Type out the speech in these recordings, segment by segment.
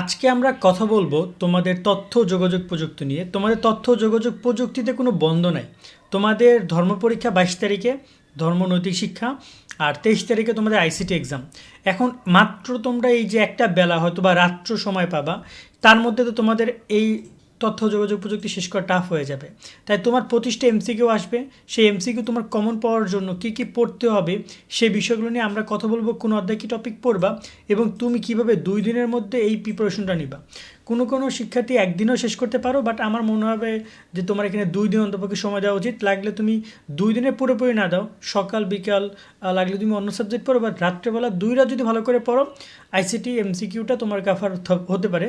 আজকে আমরা কথা বলব তোমাদের তথ্য যোগাযোগ প্রযুক্তি নিয়ে। তোমাদের তথ্য যোগাযোগ প্রযুক্তিতে কোনো বন্ধ নাই। তোমাদের ধর্ম পরীক্ষা বাইশ তারিখে ধর্মনৈতিক শিক্ষা, আর তেইশ তারিখে তোমাদের আইসিটি এক্সাম এখন মাত্র তোমরা এই যে একটা বেলা হয়তো বা রাত্র সময় পাবা, তার মধ্যে তো তোমাদের এই তথ্য, যোগাযোগ প্রযুক্তি শেষ করা টাফ হয়ে যাবে। তাই তোমার প্রতিষ্ঠা এমসিকিউ আসবে। সেই এমসিকিউ তোমার কমন পাওয়ার জন্য কী কী পড়তে হবে, সেই বিষয়গুলো নিয়ে আমরা কথা বলব, কোন অধ্যায় কী টপিক পড়বা এবং তুমি কীভাবে দুই দিনের মধ্যে এই প্রিপারেশনটা নিবা। কোনো কোনো শিক্ষার্থী একদিনও শেষ করতে পারো বাট আমার মনে হবে যে তোমার এখানে দুই দিন অন্তপক্ষে সময় দেওয়া উচিত। লাগলে তুমি দুই দিনে পুরোপুরি না দাও। সকাল, বিকাল লাগলে তুমি অন্য সাবজেক্ট পড়ো বাট রাত্রেবেলা দুই রাত যদি ভালো করে পড়ো আইসিটি এমসিকিউটা তোমার কাফার হতে পারে।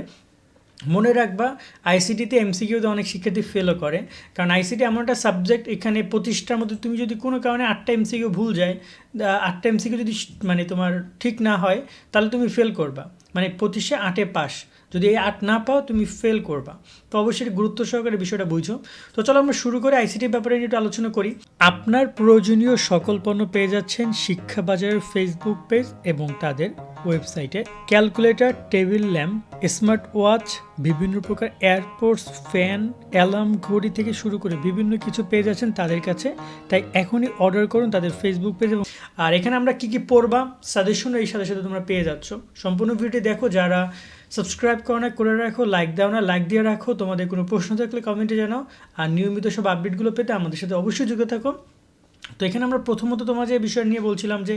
মনে রাখবা আইসিটিতে এমসিকিউতে অনেক শিক্ষার্থী ফেলও করে। কারণ আইসিটি এমন একটা সাবজেক্ট এখানে প্রতিষ্ঠার মধ্যে তুমি যদি কোনো কারণে আটটা এমসিকিউ ভুল যায় আটটা এমসিকিউ যদি মানে তোমার ঠিক না হয়, তাহলে তুমি ফেল করবা। মানে প্রতিষ্ঠা আটে পাস যদি এই আট না পাও, তুমি ফেল করবা। তো অবশ্যই গুরুত্ব সহকারে বিষয়টা বুঝো। তো চলো আমরা শুরু করে আইসিটির ব্যাপারে নিয়ে একটু আলোচনা করি। আপনার প্রয়োজনীয় সকল পণ্য পেয়ে যাচ্ছেন শিক্ষা বাজারের ফেসবুক পেজ এবং তাদের ওয়েবসাইটে calculator table lamp smart watch বিভিন্ন প্রকার এয়ারপোর্টস ফ্যান অ্যালার্ম ঘড়ি থেকে শুরু করে বিভিন্ন কিছু পেয়ে যাচ্ছেন তাদের কাছে। তাই এখনই অর্ডার করুন তাদের ফেসবুক পেজ এবং আর এখানে আমরা কি কি পড়বা? সাজেশনও এই সাথে সাথে তোমরা পেয়ে যাচ্ছ। সম্পূর্ণ ভিডিওটি দেখো। যারা সাবস্ক্রাইব করো না, করে রাখো লাইক দাও না লাইক দিয়ে রাখো। তোমাদের কোনো প্রশ্ন থাকলে কমেন্টে জানাও। আর নিয়মিত সব আপডেটগুলো পেতে আমাদের সাথে অবশ্যই যুক্ত থাকো। তো এখানে আমরা প্রথমত তোমার যে বিষয় নিয়ে বলছিলাম যে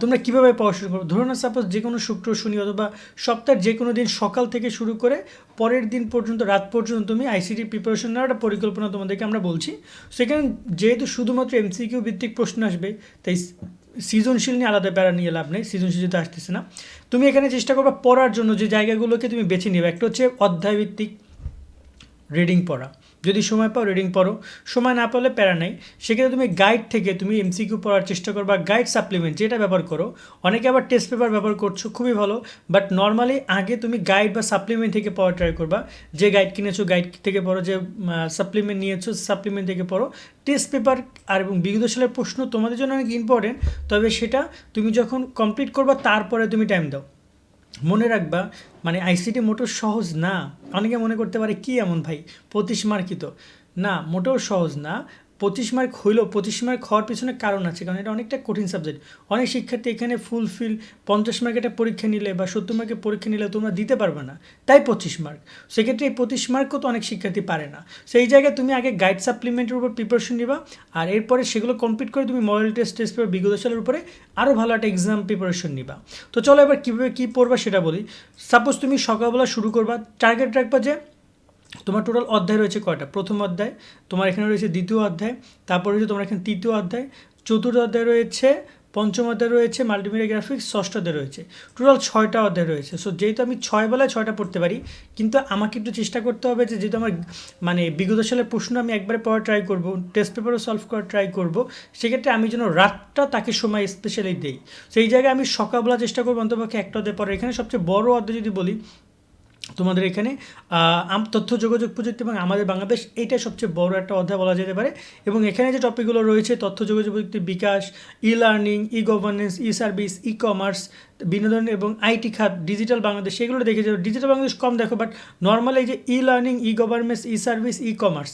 তোমরা কীভাবে পড়াশোনা করো? ধরো না সাপোজ যে কোনো শুক্র, শনি অথবা সপ্তাহের যে কোনো দিন সকাল থেকে শুরু করে পরের দিন পর্যন্ত, রাত পর্যন্ত তুমি আইসিটি প্রিপারেশন নেওয়ার একটা পরিকল্পনা তোমাদেরকে আমরা বলছি। সেখানে যেহেতু শুধুমাত্র এমসিকিউ ভিত্তিক প্রশ্ন আসবে, তাই সৃজনশীল নিয়ে আলাদা প্যারা নিয়ে লাভ নেই, সৃজনশীল যেহেতু আসতেছে না। তুমি এখানে চেষ্টা করবে পড়ার জন্য যে জায়গাগুলোকে তুমি বেছে নেবে। একটা হচ্ছে অধ্যায়ভিত্তিক রিডিং পড়া। যদি সময় পাও রিডিং পড়ো। সময় না পেলে প্যারা নাই। সেক্ষেত্রে তুমি গাইড থেকে তুমি এমসিকিউ পড়ার চেষ্টা করো বা গাইড সাপ্লিমেন্ট যেটা ব্যবহার করো। অনেকে আবার টেস্ট পেপার ব্যবহার করছ, খুবই ভালো। বাট নর্মালি আগে তুমি গাইড বা সাপ্লিমেন্ট থেকে পড়া ট্রাই করবা। যে গাইড কিনেছো গাইড থেকে পড়ো। যে সাপ্লিমেন্ট নিয়েছো সাপ্লিমেন্ট থেকে পড়ো। টেস্ট পেপার আর এবং বিগত সালের প্রশ্ন তোমাদের জন্য অনেক ইম্পর্টেন্ট তবে সেটা তুমি যখন কমপ্লিট করবা, তারপরে তুমি টাইম দাও। মনে রাখবা মানে আইসিটি মোটেও সহজ না। অনেকে মনে করতে পারে, কি এমন ভাই? পঁচিশ মার্কিত না, মোটেও সহজ না। পঁচিশ মার্ক হইলেও পঁচিশ মার্ক হওয়ার পিছনে কারণ আছে, কারণ এটা অনেকটা কঠিন সাবজেক্ট অনেক শিক্ষার্থী এখানে ফুলফিল পঞ্চাশ মার্কের একটা পরীক্ষা নিলে বা সত্তর মার্কের পরীক্ষা নিলে তোমরা দিতে পারবে না, তাই পঁচিশ মার্ক সেক্ষেত্রে এই পঁচিশ মার্কও তো অনেক শিক্ষার্থী পারে না। সেই জায়গায় তুমি আগে গাইড সাপ্লিমেন্টের উপর প্রিপারেশন নিবা, আর এরপরে সেগুলো কমপ্লিট করে তুমি মডেল টেস্ট টেস্ট পেপার বিগত সালের উপরে আরও ভালো একটা এক্সাম প্রিপারেশন নিবা। তো চলো এবার কীভাবে কী পড়বা সেটা বলি। সাপোজ তুমি সকালবেলা শুরু করবা টার্গেট রাখবা যে তোমার টোটাল অধ্যায় রয়েছে কয়টা? প্রথম অধ্যায়, তোমার এখানে রয়েছে দ্বিতীয় অধ্যায়, তারপর রয়েছে তোমার এখানে তৃতীয় অধ্যায়, চতুর্থ অধ্যায় রয়েছে, পঞ্চম অধ্যায় রয়েছে মাল্টিমিডিয়া গ্রাফিক্স ষষ্ঠ অধ্যায় রয়েছে। টোটাল ছয়টা অধ্যায় রয়েছে। সো যেহেতু আমি ছয় বেলায় ছয়টা পড়তে পারি, কিন্তু আমাকে একটু চেষ্টা করতে হবে যে যেহেতু আমার মানে বিগত সালের প্রশ্ন আমি একবারে পড়া ট্রাই করব টেস্ট পেপারও সলভ করার ট্রাই করব, সেক্ষেত্রে আমি যেন রাতটা তাকে সময় স্পেশালি দিই। সেই জায়গায় আমি সকালবেলা চেষ্টা করব অন্তপক্ষে একটা অধ্যায় পরে এখানে সবচেয়ে বড় অধ্যায় যদি বলি তোমাদের এখানে তথ্য, যোগাযোগ প্রযুক্তি এবং আমাদের বাংলাদেশ, এটাই সবচেয়ে বড় একটা অধ্যায় বলা যেতে পারে। এবং এখানে যে টপিকগুলো রয়েছে, তথ্য, যোগাযোগ প্রযুক্তির বিকাশ e learning e governance e service e commerce বিনোদন এবং আইটি খাত ডিজিটাল বাংলাদেশ, সেগুলো দেখে যাবে ডিজিটাল বাংলাদেশ কম দেখো বাট নর্মাল এই যে e learning e governance e service e commerce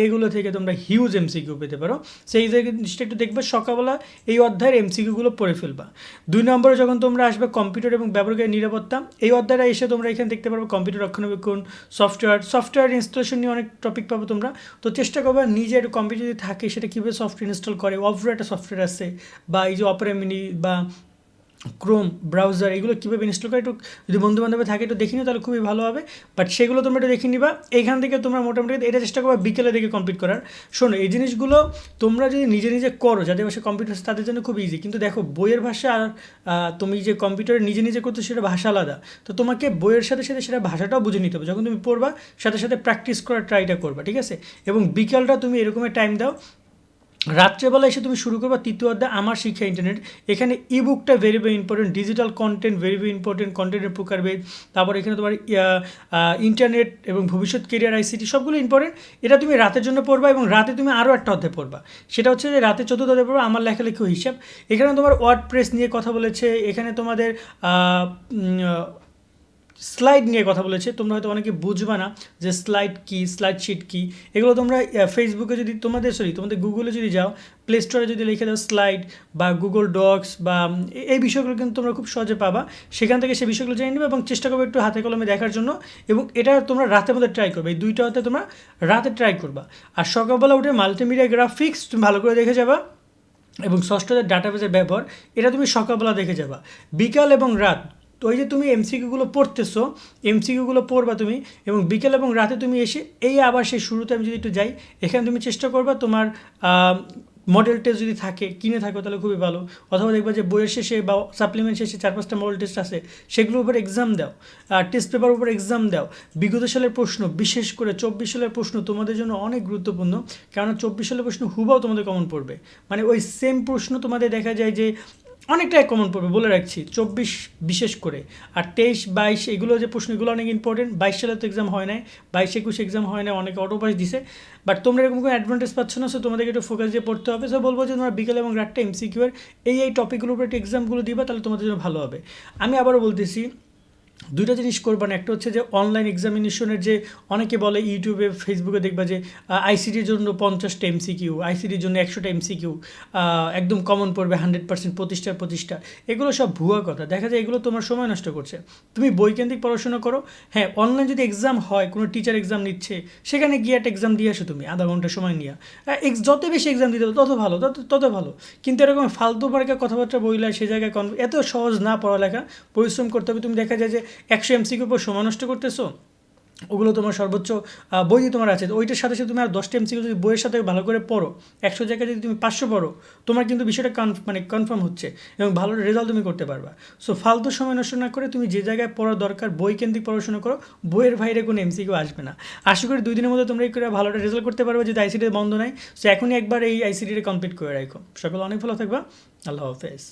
এইগুলো থেকে তোমরা হিউজ এমসিকিউ পেতে পারো। সেই জিনিসটা একটু দেখবে, সকালবেলা এই অধ্যায়ের এমসিকিউগুলো পড়ে ফেলবা। দুই নম্বরে যখন তোমরা আসবে কম্পিউটার এবং ব্যবহারকারী নিরাপত্তা, এই অধ্যায়টা এসে তোমরা এখানে দেখতে পারবে কম্পিউটার রক্ষণাবেক্ষণ সফটওয়্যার সফটওয়্যার ইনস্টলেশন নিয়ে অনেক টপিক পাবো তোমরা। তো চেষ্টা করবে নিজে একটু কম্পিউটার যদি থাকে, সেটা কীভাবে সফটওয়্যার ইনস্টল করে অফরো একটা সফটওয়্যার আছে, বা এই যে অপারা মিনি বা ক্রোম ব্রাউজার এগুলো কীভাবে ইনস্টল করে একটু যদি বন্ধু বান্ধবে থাকে একটু দেখে নিও, তাহলে খুবই ভালো হবে। বাট সেগুলো তোমরা একটু দেখে নিবা। এখান থেকে তোমরা মোটামুটি এটা চেষ্টা করবে বিকেলে দেখে কমপ্লিট করার। শোনো, এই জিনিসগুলো তোমরা যদি নিজে নিজে করো, যাদের ভাষা কম্পিউটার আছে তাদের জন্য খুব ইজি কিন্তু দেখো, বইয়ের ভাষা আর তুমি যে কম্পিউটারে নিজে নিজে করছ সেটা ভাষা আলাদা। তো তোমাকে বইয়ের সাথে সাথে সেটা ভাষাটাও বুঝে নিতে হবে। যখন তুমি পড়বা, সাথে সাথে প্র্যাকটিস করার ট্রাইটা করবা, ঠিক আছে? এবং বিকালটা তুমি এরকমের টাইম দাও রাত্রেবেলা এসে তুমি শুরু করবা তৃতীয় অধ্যায়, আমার শিক্ষা ইন্টারনেট এখানে ই বুকটা very very important digital content very very important কন্টেন্টের প্রকারভেদ। তারপর এখানে তোমার ইন্টারনেট এবং ভবিষ্যৎ কেরিয়ার আইসিটি সবগুলো ইম্পর্টেন্ট এটা তুমি রাতের জন্য পড়বা এবং রাতে তুমি আরও একটা অধ্যায় পড়বা। সেটা হচ্ছে যে রাতে চতুর্থ অধ্যায় পড়বা, আমার লেখালেখি হিসাব। এখানে তোমার ওয়ার্ড প্রেস নিয়ে কথা বলেছে, এখানে তোমাদের স্লাইড নিয়ে কথা বলেছে, তোমরা হয়তো অনেকে বুঝবা না যে স্লাইড কি স্লাইড শিট কি, এগুলো তোমরা ফেসবুকে যদি তোমাদের সরি তোমাদের গুগলে যদি যাও প্লে স্টোরে যদি লিখে দাও স্লাইড বা গুগল ডক্স বা এই বিষয়গুলো কিন্তু তোমরা খুব সহজে পাবা। সেখান থেকে সেই বিষয়গুলো জেনে নেবে এবং চেষ্টা করবে একটু হাতে কলমে দেখার জন্য এবং এটা তোমরা রাতের মধ্যে ট্রাই করবে। এই দুইটা হতে তোমরা রাতে ট্রাই করবা। আর সকালবেলা উঠে মাল্টিমিডিয়া গ্রাফিক্স তুমি ভালো করে দেখে যাবা এবং ষষ্ঠদের ডাটাবেসের ব্যবহার, এটা তুমি সকালবেলা দেখে যাবা। বিকাল এবং রাত তো ওই যে তুমি এমসিকিউগুলো পড়তেছো এমসিকিউগুলো পড়বা তুমি এবং বিকেল এবং রাতে তুমি এসে এই আবার সেই শুরুতে আমি যদি একটু যাই, এখানে তুমি চেষ্টা করবা তোমার মডেল টেস্ট যদি থাকে, কিনে থাকো তাহলে খুবই ভালো। অথবা দেখবা যে বইয়ের শেষে বা সাপ্লিমেন্ট শেষে চার পাঁচটা মডেল টেস্ট আছে, সেগুলোর উপর এক্সাম দাও। আর টেস্ট পেপার উপর এক্সাম দাও। বিগত সালের প্রশ্ন, বিশেষ করে চব্বিশ সালের প্রশ্ন তোমাদের জন্য অনেক গুরুত্বপূর্ণ, কেননা চব্বিশ সালের প্রশ্ন হুবাও তোমাদের কমন পড়বে। মানে ওই সেম প্রশ্ন তোমাদের দেখা যায় যে অনেকটাই কমন পড়বে বলে রাখছি, চব্বিশ বিশেষ করে। আর তেইশ, বাইশ, এগুলো যে প্রশ্নগুলো অনেক ইম্পর্টেন্ট বাইশ সালে তো এক্সাম হয় নাই, বাইশ একুশ এক্সাম হয় নাই, অনেকে অটো পাস দিছে। বাট তোমরা এরকম কোনো অ্যাডভান্টেজ পাচ্ছ না সো তোমাদেরকে একটু ফোকাস দিয়ে পড়তে হবে। সো বলব যে তোমরা বিকেল এবং রাতটা এমসিকিউ এর এই এই টপিকগুলোর উপর একটু এক্সামগুলো দিবা, তাহলে তোমাদের জন্য ভালো হবে। আমি আবারও বলতেছি দুইটা জিনিস করবা না একটা হচ্ছে যে অনলাইন এক্সামিনেশনের যে অনেকে বলে ইউটিউবে ফেসবুকে দেখবা যে আইসিটির জন্য পঞ্চাশটা এমসিকিউ আইসিটির জন্য একশোটা এমসিকিউ একদম কমন পড়বে হান্ড্রেড পার্সেন্ট প্রতিষ্ঠার প্রতিষ্ঠা এগুলো সব ভুয়া কথা। দেখা যায় এগুলো তোমার সময় নষ্ট করছে। তুমি বৈকেন্দ্রিক পড়াশোনা করো। হ্যাঁ অনলাইন যদি এক্সাম হয়, কোনো টিচার এক্সাম নিচ্ছে, সেখানে গিয়ে একটা এক্সাম দিয়ে আসো তুমি, আধা ঘণ্টা সময় নিয়ে। যত বেশি এক্সাম দিতে তত ভালো, তত তত ভালো। কিন্তু এরকম ফালতু পার্কে কথাবার্তা বইলা সে জায়গায় এত সহজ না পড়ালেখা, পরিশ্রম করতে হবে। তুমি দেখা যায় যে একশো এমসিকিউর উপর সময় নষ্ট করতেছো? ওগুলো তোমার সর্বোচ্চ বই তোমার আছে। ওইটার সাথে সাথে তুমি আর দশটা এমসিকিউ যদি বইয়ের সাথে ভালো করে পড়ো, একশো জায়গায় যদি তুমি পাঁচশো পড়ো, তোমার কিন্তু বিষয়টা কনফ মানে কনফার্ম হচ্ছে এবং ভালো রেজাল্ট তুমি করতে পারবা। সো ফালতু সময় নষ্ট না করে তুমি যে জায়গায় পড়া দরকার, বই কেন্দ্রিক পড়াশোনা করো, বইয়ের বাইরে কোনো এমসিকিউ আসবে না। আশা করি দুই দিনের মধ্যে তোমরা এই করে ভালো রেজাল্ট করতে পারবে, যদি আইসিটি বন্ধ নাই। সো এখনই একবার এই আইসিটিটা কমপ্লিট করে রাখো। সকলে অনেক ভালো থাকবা। আল্লাহ হাফেজ।